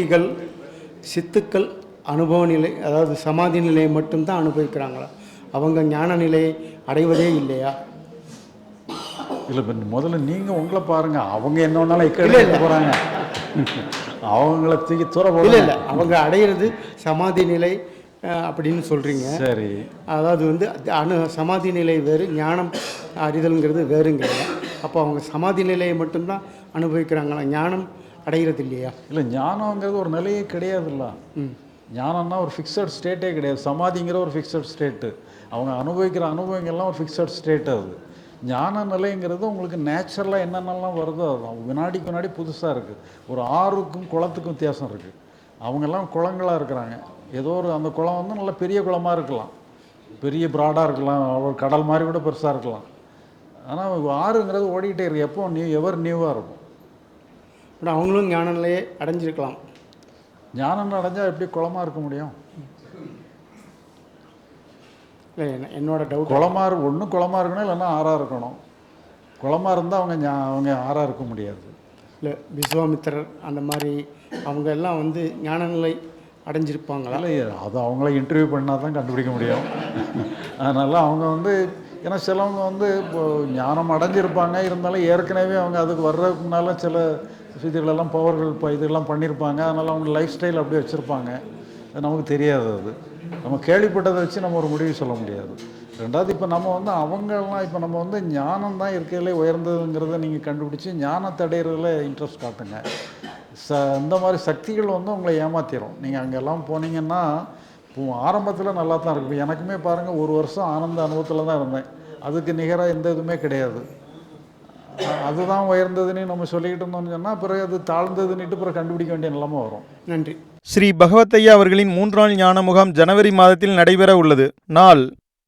யோகிகள் சித்துக்கள் அனுபவ நிலை அதாவது சமாதி நிலையை மட்டும்தான் அனுபவிக்கிறாங்களா? அவங்க ஞான நிலையை அடைவதே இல்லையா? இல்லை இப்போ முதல்ல நீங்கள் உங்களை பாருங்கள் அவங்க என்ன வேணாலும் இக்கடி போகிறாங்க அவங்கள தூக்கி தூர இல்லை இல்லை. அவங்க அடையிறது சமாதி நிலை அப்படின்னு சொல்கிறீங்க சரி. அதாவது வந்து அணு சமாதி நிலை வேறு ஞானம் அறிதல்ங்கிறது வேறுங்கிறீங்க. அப்போ அவங்க சமாதி நிலையை மட்டும்தான் அனுபவிக்கிறாங்களா? ஞானம் அடைகிறது இல்லையா இல்லை ஞானங்கிறது ஒரு நிலையே கிடையாதுல்ல. ஞானம்னா ஒரு ஃபிக்ஸட் ஸ்டேட்டே கிடையாது. சமாதிங்கிற ஒரு ஃபிக்ஸட் ஸ்டேட்டு அவங்க அனுபவிக்கிற அனுபவங்கள்லாம் ஒரு ஃபிக்ஸட் ஸ்டேட் அது. ஞான நிலைங்கிறது உங்களுக்கு நேச்சுரலாக என்னென்னலாம் வருதோ அதுதான் வினாடிக்கு வினாடி புதுசாக இருக்குது ஒரு ஆறுக்கும் குளத்துக்கும் வித்தியாசம் இருக்குது அவங்கெல்லாம் குளங்களாக இருக்கிறாங்க. ஏதோ ஒரு அந்த குளம் வந்து நல்ல பெரிய குளமாக இருக்கலாம். பெரிய ப்ராடாக இருக்கலாம். ஒரு கடல் மாதிரி கூட பெருசாக இருக்கலாம். ஆனால் ஆறுங்கிறது ஓடிக்கிட்டே இருக்கு. எப்போ நியூ எவர் நியூவாக இருக்கும். பட் அவங்களும் ஞான நிலையை அடைஞ்சிருக்கலாம். ஞானம் அடைஞ்சால் எப்படி குளமாக இருக்க முடியும்? இல்லை என்ன- என்னோட டவுட் குளமா இரு ஒன்று குளமா இருக்கணும் இல்லைன்னா ஆறாக இருக்கணும். குளமா இருந்தால் அவங்க ஞா- அவங்க ஆறாக இருக்க முடியாது. இல்லை விஸ்வாமித்திரர் அந்த மாதிரி அவங்க எல்லாம் வந்து ஞான நிலை அடைஞ்சிருப்பாங்களா? இல்லை அது அவங்கள இன்டர்வியூ பண்ணால் தான் கண்டுபிடிக்க முடியும். அதனால் அவங்க வந்து ஏன்னா சிலவங்க வந்து இப்போ ஞானம் அடைஞ்சிருப்பாங்க. இருந்தாலும் ஏற்கனவே அவங்க அதுக்கு வர்றதுக்கு முன்னால் சில இதுகளெல்லாம் பவர்கள் இப்போ இதெல்லாம் பண்ணியிருப்பாங்க அதனால் அவங்க லைஃப் ஸ்டைல் அப்படியே வச்சுருப்பாங்க. அது நமக்கு தெரியாது அது. நம்ம கேள்விப்பட்டதை வச்சு நம்ம ஒரு முடிவு சொல்ல முடியாது. ரெண்டாவது இப்போ நம்ம வந்து அவங்கெல்லாம் இப்போ நம்ம வந்து ஞானம் தான் இருக்கையிலே உயர்ந்ததுங்கிறத நீங்கள் கண்டுபிடிச்சி ஞானத்தை அடையிறதுல இன்ட்ரெஸ்ட் காட்டுங்க. ச இந்த மாதிரி சக்திகள் வந்து உங்களை ஏமாத்திரும். நீங்கள் அங்கெல்லாம் போனீங்கன்னா ஆரம்பத்தில் நல்லா தான் இருக்கும் எனக்குமே பாருங்கள் ஒரு வருஷம் ஆனந்த அனுபவத்தில் தான் இருந்தேன். அதுக்கு நிகராக எந்த இதுவுமே கிடையாது. அதுதான் உயர்ந்ததுன்னு நம்ம சொல்லிக்கிட்டு இருந்தோம்னு சொன்னால் பிறகு அது தாழ்ந்ததுன்னுட்டு பிறகு கண்டுபிடிக்க வேண்டிய நிலைமை வரும். நன்றி. ஸ்ரீ பகவத்தையா அவர்களின் மூன்றாம் ஞான முகாம் ஜனவரி மாதத்தில் நடைபெற உள்ளது. நாள்